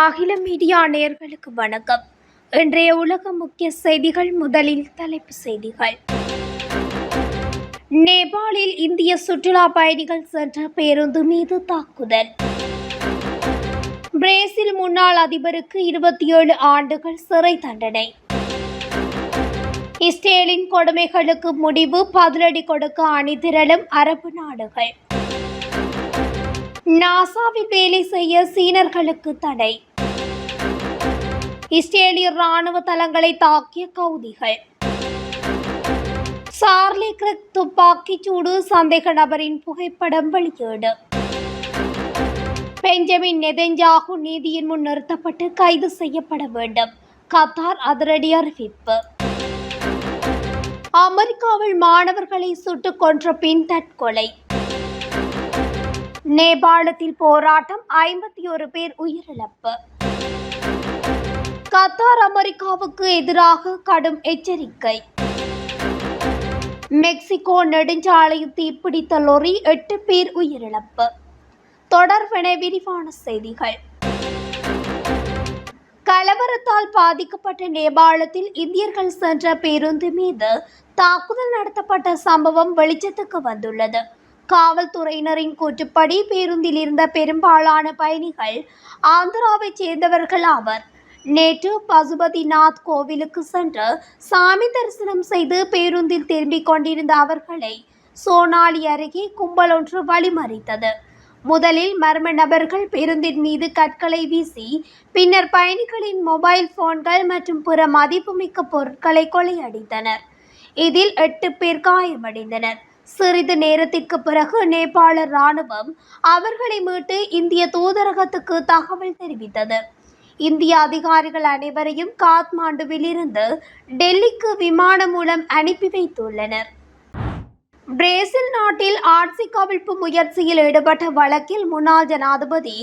அகில மீடியா நேர்களுக்கு வணக்கம். இன்றைய உலக முக்கிய செய்திகள் முதலில் தலைப்பு செய்திகள். நேபாளில் இந்திய சுற்றுலா பயணிகள் சென்ற பேருந்து மீது தாக்குதல். பிரேசில் முன்னாள் அதிபருக்கு இருபத்தி ஏழு ஆண்டுகள் சிறை தண்டனை. இஸ்ரேலின் கொடுமைகளுக்கு முடிவு பதிலடி கொடுக்க அணிதிரளும் அரபு நாடுகள். நாசாவில் வேலை செய்ய சீனர்களுக்கு தடை. இஸ்ரேலிய ராணுவ தளங்களை தாக்கிய கவுதிகள். சார்லி கிரெக் துப்பாக்கிச் சூடு சந்தேக நபரின் புகைப்படம் வெளியீடு. பெஞ்சமின் நெதஞ்சாகு நீதியின் முன் நிறுத்தப்பட்டு கைது செய்யப்பட வேண்டும். கத்தார் அதிரடி அறிவிப்பு. அமெரிக்காவில் மாணவர்களை சுட்டுக் கொன்ற பின் தற்கொலை. நேபாளத்தில் போராட்டம் ஐம்பத்தி ஒரு பேர் உயிரிழப்பு. கத்தார் அமெரிக்காவுக்கு எதிராக கடும் எச்சரிக்கை. மெக்சிகோ நெடுஞ்சாலையில் தீப்பிடித்த லொரி எட்டு பேர் உயிரிழப்பு. தொடர்பென விரிவான செய்திகள். கலவரத்தால் பாதிக்கப்பட்ட நேபாளத்தில் இந்தியர்கள் சென்ற பேருந்து மீது தாக்குதல் நடத்தப்பட்ட சம்பவம் வெளிச்சத்துக்கு வந்துள்ளது. காவல்துறையினரின் கூற்றுப்படி பேருந்தில் இருந்த பெரும்பாலான பயணிகள் ஆந்திராவைச் சேர்ந்தவர்கள் ஆவர். நேற்று பசுபதிநாத் கோவிலுக்கு சென்று சாமி தரிசனம் செய்து பேருந்தில் திரும்பிக் கொண்டிருந்த அவர்களை சோனாலி அருகே கும்பல் ஒன்று வழிமறித்தது. முதலில் மர்ம நபர்கள் பேருந்தின் மீது கற்களை வீசி பின்னர் பயணிகளின் மொபைல் போன்கள் மற்றும் பிற மதிப்புமிக்க பொருட்களை கொள்ளையடித்தனர். இதில் எட்டு பேர் காயமடைந்தனர். சிறிது நேரத்திற்கு பிறகு நேபாள ராணுவம் அவர்களை மீட்டு இந்திய தூதரகத்துக்கு தகவல் தெரிவித்தது. இந்திய அதிகாரிகள் அனைவரையும் காத்மாண்டுவில் இருந்து டெல்லிக்கு விமானம் மூலம் அனுப்பி வைத்துள்ளனர். பிரேசில் நாட்டில் ஆட்சி கவிழ்ப்பு முயற்சியில் ஈடுபட்ட வழக்கில் முன்னாள் ஜனாதிபதி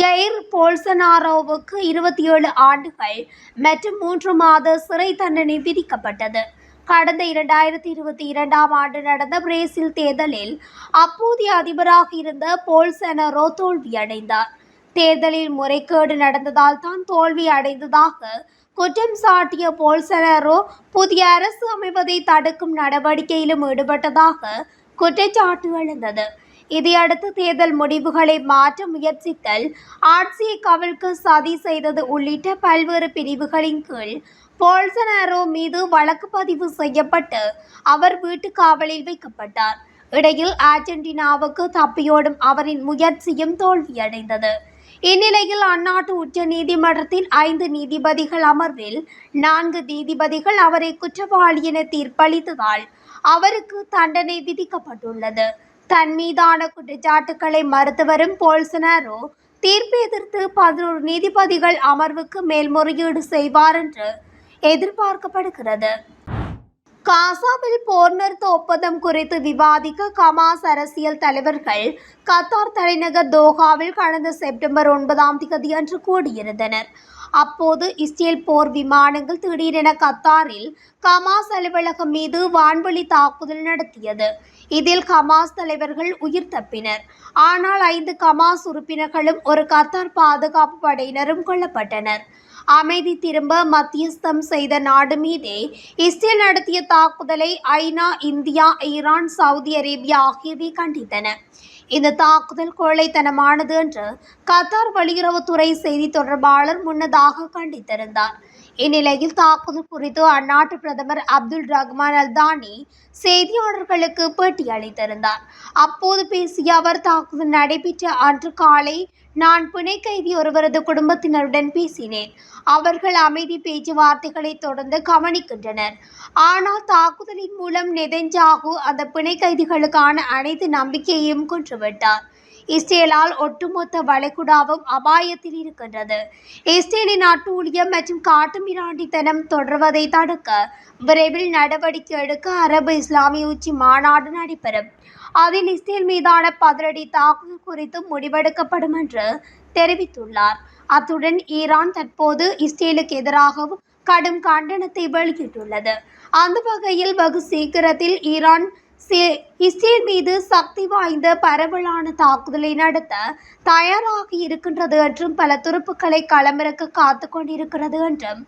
ஜெயிர் போல்சனாரோவுக்கு இருபத்தி ஏழு ஆண்டுகள் மற்றும் மூன்று மாத சிறை தண்டனை விதிக்கப்பட்டது. கடந்த இரண்டாயிரத்தி இருபத்தி இரண்டாம் ஆண்டு நடந்த பிரேசில் தேர்தலில் அப்போதைய அதிபராக இருந்த போல்செனரோ தோல்வியடைந்தார் தேர்தலில் முறைகேடு நடந்ததால் தான் தோல்வி அடைந்ததாக குற்றம் சாட்டிய போல்சனரோ புதிய அரசு அமைவதை தடுக்கும் நடவடிக்கையிலும் ஈடுபட்டதாக குற்றச்சாட்டு எழுந்தது. இதையடுத்து தேர்தல் முடிவுகளை மாற்ற முயற்சித்தல் ஆட்சியை கவிழ்க்க சதி செய்தது உள்ளிட்ட பல்வேறு பிரிவுகளின் கீழ் போல்சனாரோ மீது வழக்கு பதிவு செய்யப்பட்டு அவர் வீட்டு காவலில் வைக்கப்பட்டார். இடையில் அர்ஜென்டினாவுக்கு தப்பியோடும் அவரின் முயற்சியும் தோல்வியடைந்தது. இந்நிலையில் அந்நாட்டு உச்ச நீதிமன்றத்தின் ஐந்து நீதிபதிகள் அமர்வில் நான்கு நீதிபதிகள் அவரை குற்றவாளி என தீர்ப்பளித்ததால் அவருக்கு தண்டனை விதிக்கப்பட்டுள்ளது. தன் மீதான குற்றச்சாட்டுக்களை மறுத்து வரும் போல்சனாரோ தீர்ப்பை எதிர்த்து பதினோரு நீதிபதிகள் அமர்வுக்கு மேல்முறையீடு செய்வார் என்று எதிர்பார்க்கப்படுகிறது. காசாவில் போர் நிறுத்த ஒப்பந்தம் குறித்து விவாதிக்க கமாஸ் அரசியல் தலைவர்கள் கத்தார் தலைநகர் தோஹாவில் கடந்த செப்டம்பர் ஒன்பதாம் தேதி அன்று கூடியிருந்தனர். அப்போது இஸ்ரேல் போர் விமானங்கள் திடீரென கத்தாரில் கமாஸ் அலுவலகம் மீது வான்வழி தாக்குதல் நடத்தியது. இதில் கமாஸ் தலைவர்கள் உயிர் தப்பினர். ஆனால் ஐந்து கமாஸ் உறுப்பினர்களும் ஒரு கத்தார் பாதுகாப்பு படையினரும் கொல்லப்பட்டனர். அமைதி திரும்ப மத்தியஸ்தம் செய்த நாடு மீதே இஸ்ரேல் நடத்திய தாக்குதலை ஐநா இந்தியா ஈரான் சவுதி அரேபியா ஆகியவை கண்டித்தன. இந்த தாக்குதல் கொள்ளைத்தனமானது என்று கத்தார் வெளியுறவுத்துறை செய்தி தொடர்பாளர் முன்னதாக கண்டித்திருந்தார். இந்நிலையில் தாக்குதல் குறித்து அந்நாட்டு பிரதமர் அப்துல் ரஹ்மான் அல்தானி செய்தியாளர்களுக்கு பேட்டி அளித்திருந்தார். அப்போது பேசிய அவர் தாக்குதல் நடைபெற்ற அன்று காலை நான் பிணை கைதி ஒருவரது குடும்பத்தினருடன் பேசினேன். அவர்கள் அமைதி பேச்சுவார்த்தைகளை தொடர்ந்து கவனிக்கின்றனர். ஆனால் தாக்குதலின் மூலம் நெதஞ்சாகு அந்த பிணை கைதிகளுக்கான அனைத்து நம்பிக்கையையும் கொன்றுவிட்டார். இஸ்ரேலால் ஒட்டுமொத்த வளைகுடாவும் அபாயத்தில் இருக்கின்றது. இஸ்ரேலின் அட்டூழியம் மற்றும் காட்டுமிராண்டித்தனம் தொடர்வதை தடுக்க விரைவில் நடவடிக்கை எடுக்க அரபு இஸ்லாமிய உச்சி மாநாடு நடைபெறும். அதில் இஸ்ரேல் மீதான பதிலடி தாக்குதல் குறித்து முடிவெடுக்கப்படும் என்று தெரிவித்துள்ளார். அத்துடன் ஈரான் தற்போது இஸ்ரேலுக்கு எதிராகவும் கடும் கண்டனத்தை வெளியிட்டுள்ளது. அந்த வகையில் வெகு சீக்கிரத்தில் ஈரான் இஸ்ரேல் மீது சக்தி வாய்ந்த பரவலான தாக்குதலை நடத்த தயாராக இருக்கின்றது என்றும் பல துருப்புக்களை களமிறக்க காத்து கொண்டிருக்கிறது என்றும்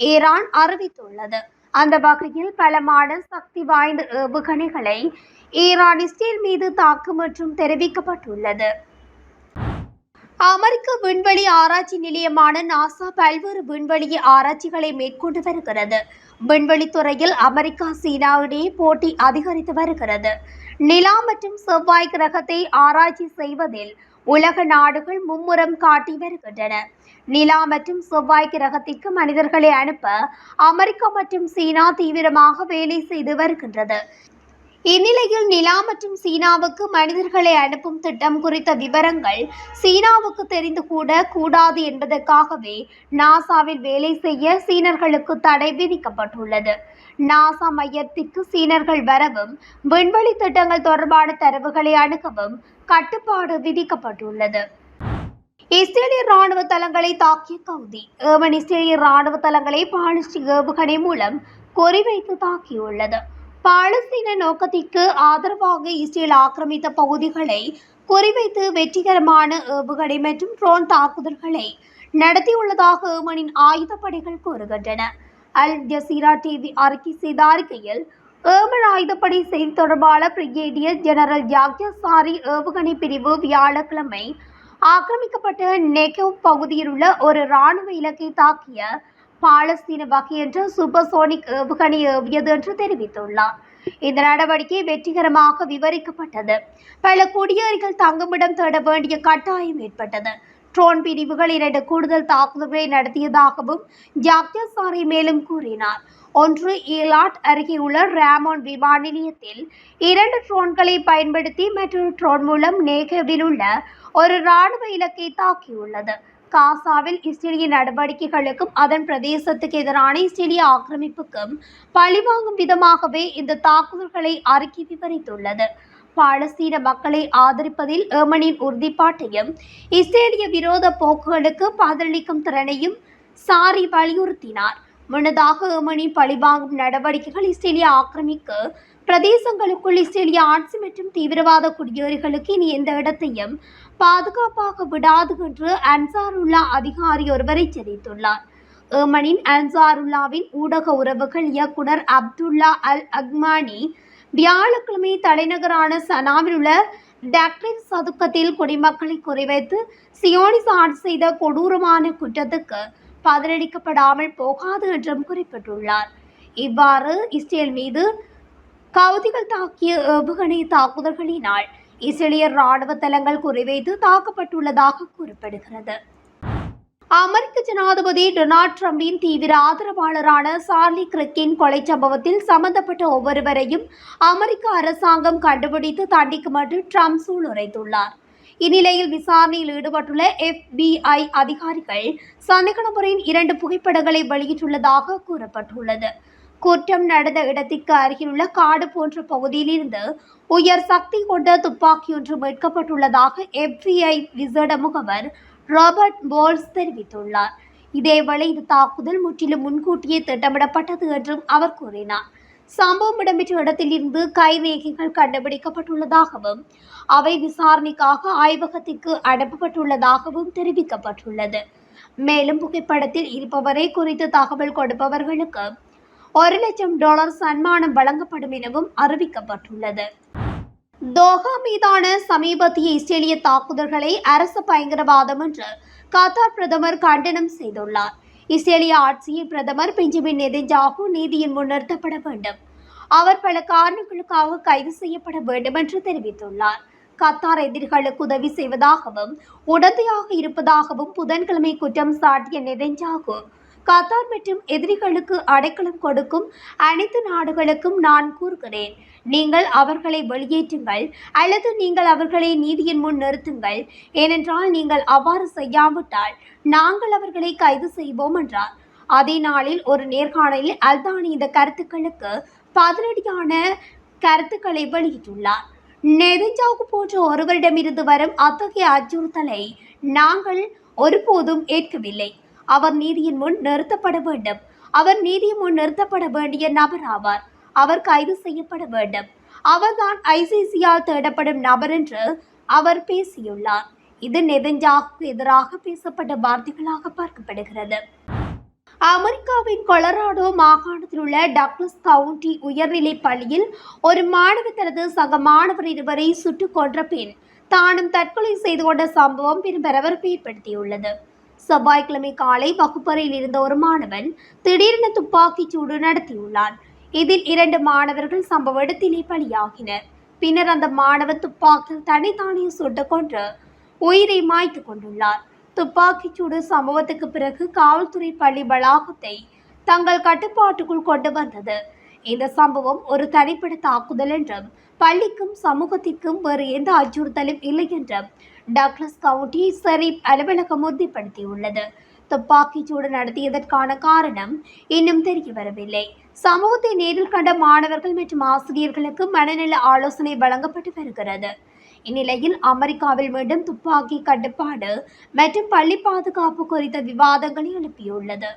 ஈரான் அறிவித்துள்ளது. அந்த வகையில் பலமான சக்தி வாய்ந்த ஏவுகணைகளை ஈரான் இஸ்ரேல் மீது தாக்கும் என்றும் தெரிவிக்கப்பட்டுள்ளது. அமெரிக்க விண்வெளி ஆராய்ச்சி நிலையமான நாசா பல்வேறு விண்வெளி ஆராய்ச்சிகளை மேற்கொண்டு வருகிறது. விண்வெளித்துறையில் அமெரிக்கா சீனா இடையே போட்டி அதிகரித்து வருகிறது. நிலா மற்றும் செவ்வாய் கிரகத்தை ஆராய்ச்சி செய்வதில் உலக நாடுகள் மும்முரம் காட்டி வருகின்றன. நிலா மற்றும் செவ்வாய் கிரகத்திற்கு மனிதர்களை அனுப்ப அமெரிக்கா மற்றும் சீனா தீவிரமாக வேலை செய்து வருகின்றது. இந்நிலையில் நிலா மற்றும் சீனாவுக்கு மனிதர்களை அனுப்பும் திட்டம் குறித்த விவரங்கள் சீனாவுக்கு தெரிந்து கூட கூடாது என்பதற்காகவே நாசாவில் வேலை செய்ய சீனர்களுக்கு தடை விதிக்கப்பட்டுள்ளது. நாசா மையத்திற்கு சீனர்கள் வரவும் விண்வெளி திட்டங்கள் தொடர்பான தரவுகளை அணுகவும் கட்டுப்பாடு விதிக்கப்பட்டுள்ளது. இஸ்ரேலிய ராணுவ தளங்களை தாக்கிய கவுதி ஏமன் இஸ்ரேலிய ராணுவ தளங்களை பாலிஸ்டிக் ஏவுகணை மூலம் குறிவைத்து தாக்கியுள்ளது. பாலஸ்தீன நோக்கத்திற்கு ஆதரவாக இஸ்ரேல் ஆக்கிரமித்த பகுதிகளை குறிவைத்து வெற்றிகரமான ஏவுகணை மற்றும் ட்ரோன் தாக்குதல்களை நடத்தியுள்ளதாக ஏமனின் ஆயுதப்படைகள் கூறுகின்றன. அல் ஜசீரா டிவி அறிக்கை செய்த அறிக்கையில் ஏமன் ஆயுதப்படை செய்தி தொடர்பாளர் பிரிகேடியர் ஜெனரல் யாக்யா சாரி ஏவுகணை பிரிவு வியாழக்கிழமை ஆக்கிரமிக்கப்பட்ட நெகவ் பகுதியில் உள்ள ஒரு இராணுவ இலக்கை தாக்கிய பாலஸ்தீன என்று சூப்பர்சோனிக் ஏவுகணை ஏவியது என்று தெரிவித்துள்ளார். இந்த நடவடிக்கை வெற்றிகரமாக விவரிக்கப்பட்டது. பல குடியேறிகள் தங்குமிடம் தேட வேண்டிய கட்டாயம் ஏற்பட்டது. ட்ரோன் பிரிவுகள் இரண்டு கூடுதல் தாக்குதல்களை நடத்தியதாகவும் ஜாக்யசாரி மேலும் கூறினார். ஒன்று ஈலாட் அருகே உள்ள ரேமோன் விமான நிலையத்தில் இரண்டு ட்ரோன்களை பயன்படுத்தி மற்றொரு ட்ரோன் மூலம் நேகவில் உள்ள ஒரு இராணுவ இலக்கை தாக்கியுள்ளது. காசாவில் இஸ்ரேலிய நடவடிக்கைகளுக்கும் அதன் பிரதேசத்துக்கு எதிரான இஸ்ரேலிய ஆக்கிரமிப்புக்கும் பழிவாங்கும் விதமாகவே இந்த தாக்குதல்களை அறிக்கை விவரித்துள்ளது. பாலஸ்தீன மக்களை ஆதரிப்பதில் ஏமனின் உறுதிப்பாட்டையும் இஸ்ரேலிய விரோத போக்குகளுக்கு பதிலளிக்கும் திறனையும் சாரி வலியுறுத்தினார். முன்னதாக ஏமனின் பழிவாங்கும் நடவடிக்கைகள் இஸ்ரேலிய ஆக்கிரமிக்கு பிரதேசங்களுக்குள் இஸ்ரேலிய ஆட்சி மற்றும் தீவிரவாத குடியேறிகளுக்கு இனி எந்த இடத்தையும் பாதுகாப்பாக விடாது என்று அன்சாருல்லா அதிகாரி ஒருவர் எச்சரித்துள்ளார் ஏமனின் அன்சாருல்லாவின் ஊடக உறவுகள் இயக்குனர் அப்துல்லா அல் அக்மானி வியாழக்கிழமை தலைநகரான சனாவில் உள்ள டாக்டரின் சதுக்கத்தில் குடிமக்களை குறிவைத்து சியோனிஸ் ஆட்சி செய்த கொடூரமான குற்றத்துக்கு பதிலளிக்கப்படாமல் போகாது என்றும் குறிப்பிட்டுள்ளார். இவ்வாறு இஸ்ரேல் மீது கவுதிகள் தாக்கிய ஏவுகணை தாக்குதல்களினால் இஸ்ரேலிய ராணுவ தளங்கள் குறிவைத்து தாக்கப்பட்டுள்ளதாக கூறப்படுகிறது. அமெரிக்க ஜனாதிபதி டொனால்ட் ட்ரம்பின் தீவிர ஆதரவாளரான சார்லி கிரிக்கின் கொலை சம்பவத்தில் சம்பந்தப்பட்ட ஒவ்வொருவரையும் அமெரிக்க அரசாங்கம் கண்டுபிடித்து தண்டிக்கும் என்று ட்ரம்ப் சூளுரைத்துள்ளார். இந்நிலையில் விசாரணையில் ஈடுபட்டுள்ள எஃபிஐ அதிகாரிகள் சந்தேக நபரின் இரண்டு புகைப்படங்களை வெளியிட்டுள்ளதாக கூறப்பட்டுள்ளது. குற்றம் நடந்த இடத்திற்கு அருகிலுள்ள காடு போன்ற பகுதியிலிருந்து உயர் சக்தி கொண்ட துப்பாக்கி ஒன்று மீட்கப்பட்டுள்ளதாக எஃபிஐ விசேட முகவர் ராபர்ட் போல்ஸ் தெரிவித்துள்ளார். இதேவேளை இந்த தாக்குதல் முற்றிலும் முன்கூட்டியே திட்டமிடப்பட்டது என்றும் அவர் கூறினார். சம்பவம் இடம்பெற்ற இடத்திலிருந்து கைரேகைகள் கண்டுபிடிக்கப்பட்டுள்ளதாகவும் அவை விசாரணைக்காக ஆய்வகத்திற்கு அனுப்பப்பட்டுள்ளதாகவும் தெரிவிக்கப்பட்டுள்ளது. மேலும் புகைப்படத்தில் இருப்பவரை குறித்து தகவல் கொடுப்பவர்களுக்கு ஒரு லட்சம் டாலர் சன்மானம் வழங்கப்படும் எனவும் அறிவிக்கப்பட்டுள்ளது. தோஹா மீதான சமீபத்திய இஸ்ரேலிய தாக்குதல்களை அரசு பயங்கரவாதம் என்று கத்தார் பிரதமர் கண்டனம் செய்துள்ளார். இஸ்ரேலிய ஆட்சியை பிரதமர் பெஞ்சமின் நெதன்யாகு நீதியின் முன்னிறுத்தப்பட வேண்டும். அவர் பல காரணங்களுக்காக கைது செய்யப்பட வேண்டும் என்று தெரிவித்துள்ளார். கத்தார் எதிரிகளுக்கு உதவி செய்வதாகவும் உடந்தையாக இருப்பதாகவும் புதன்கிழமை குற்றம் சாட்டிய நெதஞ்சாகு கத்தார் மற்றும் எதிரிகளுக்கு அடைக்கலம் கொடுக்கும் அனைத்து நாடுகளுக்கும் நான் கூறுகிறேன். நீங்கள் அவர்களை வெளியேற்றுங்கள் அல்லது நீங்கள் அவர்களை நீதியின் முன் நிறுத்துங்கள். ஏனென்றால் நீங்கள் அவ்வாறு செய்யாவிட்டால் நாங்கள் அவர்களை கைது செய்வோம் என்றார். அதே நாளில் ஒரு நேர்காணலில் அல்தானி இந்த கருத்துக்களுக்கு பதிலடியான கருத்துக்களை வெளியிட்டுள்ளார். நெதன்யாகு போன்ற ஒருவரிடமிருந்து வரும் அத்தகைய அச்சுறுத்தலை நாங்கள் ஒருபோதும் ஏற்கவில்லை. அவர் நீதியின் முன் நிறுத்தப்பட வேண்டும். அவர் நீதியின் முன் நிறுத்தப்பட வேண்டிய நபர் ஆவார். அவர் கைது செய்யப்பட வேண்டும். அவர்தான் ஐசிசியால் தேடப்படும் நபர் என்று அவர் பேசியுள்ளார். இது நெதஞ்சாவுக்கு எதிராக பேசப்பட்ட வார்த்தைகளாக பார்க்கப்படுகிறது. அமெரிக்காவின் கொலராடோ மாகாணத்தில் உள்ள டக்ளஸ் கவுண்டி உயர்நிலை பள்ளியில் ஒரு மாணவர் தனது சக மாணவர் இருவரை சுட்டுக் கொன்ற பின் தானும் தற்கொலை செய்து கொண்ட சம்பவம் பெரும் பரபரப்பை ஏற்படுத்தியுள்ளது செவ்வாய்க்கிழமை காலை வகுப்பறையில் இருந்த ஒரு மாணவன் திடீரென துப்பாக்கிச் சூடு நடத்தியுள்ளான். இதில் இரண்டு மாணவர்கள் சம்பவ இடத்திலே பலியாகினர். பின்னர் அந்த மாணவன் துப்பாக்கியில் தனித்தானே சுட்டுக் கொன்று உயிரை மாய்த்து கொண்டுள்ளார். துப்பாக்கிச் சூடு சம்பவத்துக்கு பிறகு காவல்துறை பள்ளி வளாகத்தை தங்கள் கட்டுப்பாட்டுக்குள் கொண்டு வந்தது. இந்த சம்பவம் ஒரு தனிப்பட்ட தாக்குதல் என்றும் பள்ளிக்கும் சமூகத்திற்கும் வேறு எந்த அச்சுறுத்தலும் இல்லை என்றும் டக்ளஸ் கவுண்டி ஷெரீப் அலுவலகம் உறுதிப்படுத்தியுள்ளது. துப்பாக்கிச் சூடு நடத்தியதற்கான காரணம் இன்னும் தெரிய வரவில்லை. சமூகத்தை நேரில் கண்ட மாணவர்கள் மற்றும் ஆசிரியர்களுக்கு மனநல ஆலோசனை வழங்கப்பட்டு வருகிறது. இந்நிலையில் அமெரிக்காவில் மீண்டும் துப்பாக்கி கட்டுப்பாடு மற்றும் பள்ளி பாதுகாப்பு குறித்த விவாதங்களை எழுப்பியுள்ளது.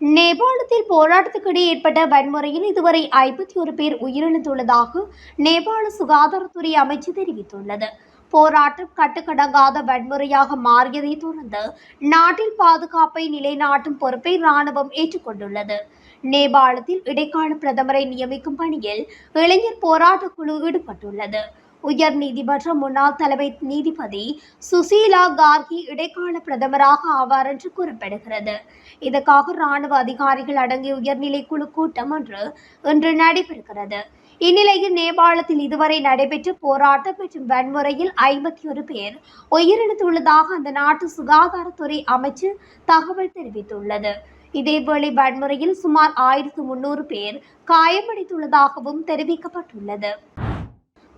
நேபாளத்தில் போராட்டத்துக்கிடையே ஏற்பட்ட வன்முறையில் இதுவரை ஐம்பத்தி ஒரு பேர் உயிரிழந்துள்ளதாக நேபாள சுகாதாரத்துறை அமைச்சு தெரிவித்துள்ளது. போராட்டம் கட்டுக்கடங்காத வன்முறையாக மாறியதை தொடர்ந்து நாட்டில் பாதுகாப்பை நிலைநாட்டும் பொறுப்பை ராணுவம் ஏற்றுக்கொண்டுள்ளது. நேபாளத்தில் இடைக்கால பிரதமரை நியமிக்கும் பணியில் இளைஞர் போராட்டக் குழு ஈடுபட்டுள்ளது. உயர் நீதிமன்ற முன்னாள் தலைமை நீதிபதி சுசீலா கார்கி இடைக்கால பிரதமராக ஆவார் என்று கூறப்படுகிறது. இதற்காக ராணுவ அதிகாரிகள் அடங்கிய உயர்நிலை குழு கூட்டம் ஒன்று இன்று நடைபெறுகிறது. இந்நிலையில் நேபாளத்தில் இதுவரை நடைபெற்ற போராட்டம் மற்றும் வன்முறையில் ஐம்பத்தி ஒரு பேர் உயிரிழந்துள்ளதாக அந்த நாட்டு சுகாதாரத்துறை அமைச்சு தகவல் தெரிவித்துள்ளது. இதேவேளை வன்முறையில் சுமார் ஆயிரத்து முன்னூறு பேர் காயமடைந்துள்ளதாகவும் தெரிவிக்கப்பட்டுள்ளது.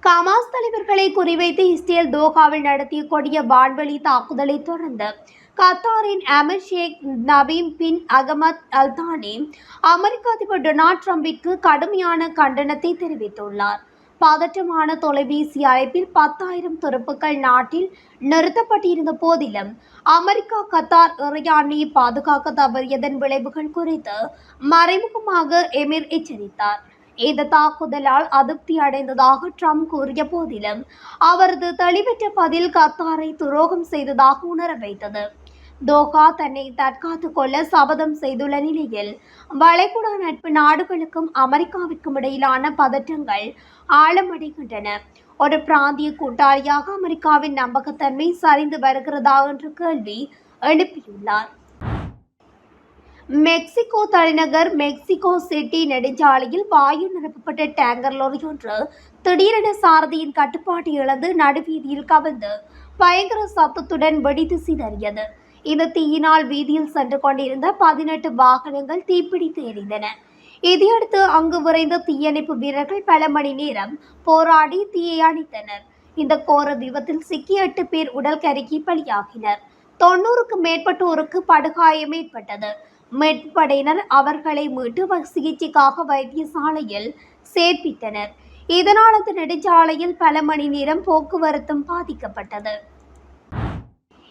கமாஸ் தலைவர்களை குறிவைத்து இஸ்ரேல் தோஹாவில் நடத்திய கொடிய வான்வெளி தாக்குதலை தொடர்ந்து கத்தாரின் அமர் ஷேக் நபீம் பின் அகமத் அல்தானி அமெரிக்க அதிபர் டொனால்ட் ட்ரம்பிற்கு கடுமையான கண்டனத்தை தெரிவித்துள்ளார். பதற்றமான தொலைபேசி அழைப்பில் பத்தாயிரம் துருப்புக்கள் நாட்டில் நிறுத்தப்பட்டிருந்த போதிலும் அமெரிக்கா கத்தார் இறையாண்மையை பாதுகாக்க தவறியதன் விளைவுகள் குறித்து மறைமுகமாக எமிர் எச்சரித்தார். இந்த தாக்குதலால் அதிருப்தி அடைந்ததாக ட்ரம்ப் கூறிய போதிலும் அவரது தெளிவற்ற பதில் கத்தாரை துரோகம் செய்ததாக உணர வைத்தது. தோகா தன்னை தற்காத்து கொள்ள சபதம் செய்துள்ள நிலையில் வளைகுடா நட்பு நாடுகளுக்கும் அமெரிக்காவிற்கும் இடையிலான பதற்றங்கள் ஆழமடைகின்றன. ஒரு பிராந்திய கூட்டாளியாக அமெரிக்காவின் நம்பகத்தன்மை சரிந்து வருகிறதா என்ற கேள்வி எழுப்பியுள்ளார். மெக்சிகோ தலைநகர் மெக்சிகோ சிட்டி நெடுஞ்சாலையில் வாயு நிரப்பப்பட்ட டேங்கர் லோரி ஒன்று திடீரென சாரதியின் கட்டுப்பாட்டை இழந்து நடுவீதியில் கவிழ்ந்து பயங்கர சத்தத்துடன் வெடித்து சிதறியது. இந்த தீயினால் வீதியில் சென்று கொண்டிருந்த பதினெட்டு வாகனங்கள் தீப்பிடித்து எரிந்தன. இதையடுத்து அங்கு விரைந்த தீயணைப்பு வீரர்கள் பல மணி நேரம் போராடி தீயை அணைத்தனர். இந்த கோர விபத்தில் சிக்கி எட்டு பேர் உடல் கருகி பலியாகினர். தொண்ணூறுக்கும் மேற்பட்டோருக்கு படுகாயம் ஏற்பட்டது. மீட்புப் அவர்களை மீட்டு வ- சிகிச்சைக்காக வைத்தியசாலையில் சேர்ப்பித்தனர். இதனால் அந்த நெடுஞ்சாலையில் பல மணி நேரம் போக்குவரத்தும் பாதிக்கப்பட்டது.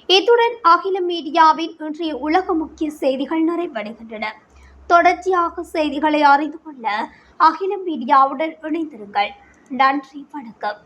இத்துடன் அகில மீடியாவின் இன்றைய உலக முக்கிய செய்திகள் நிறைவடைகின்றன. தொடர்ச்சியாக செய்திகளை அறிந்து கொள்ள அகில மீடியாவுடன் இணைந்திருங்கள். நன்றி வணக்கம்.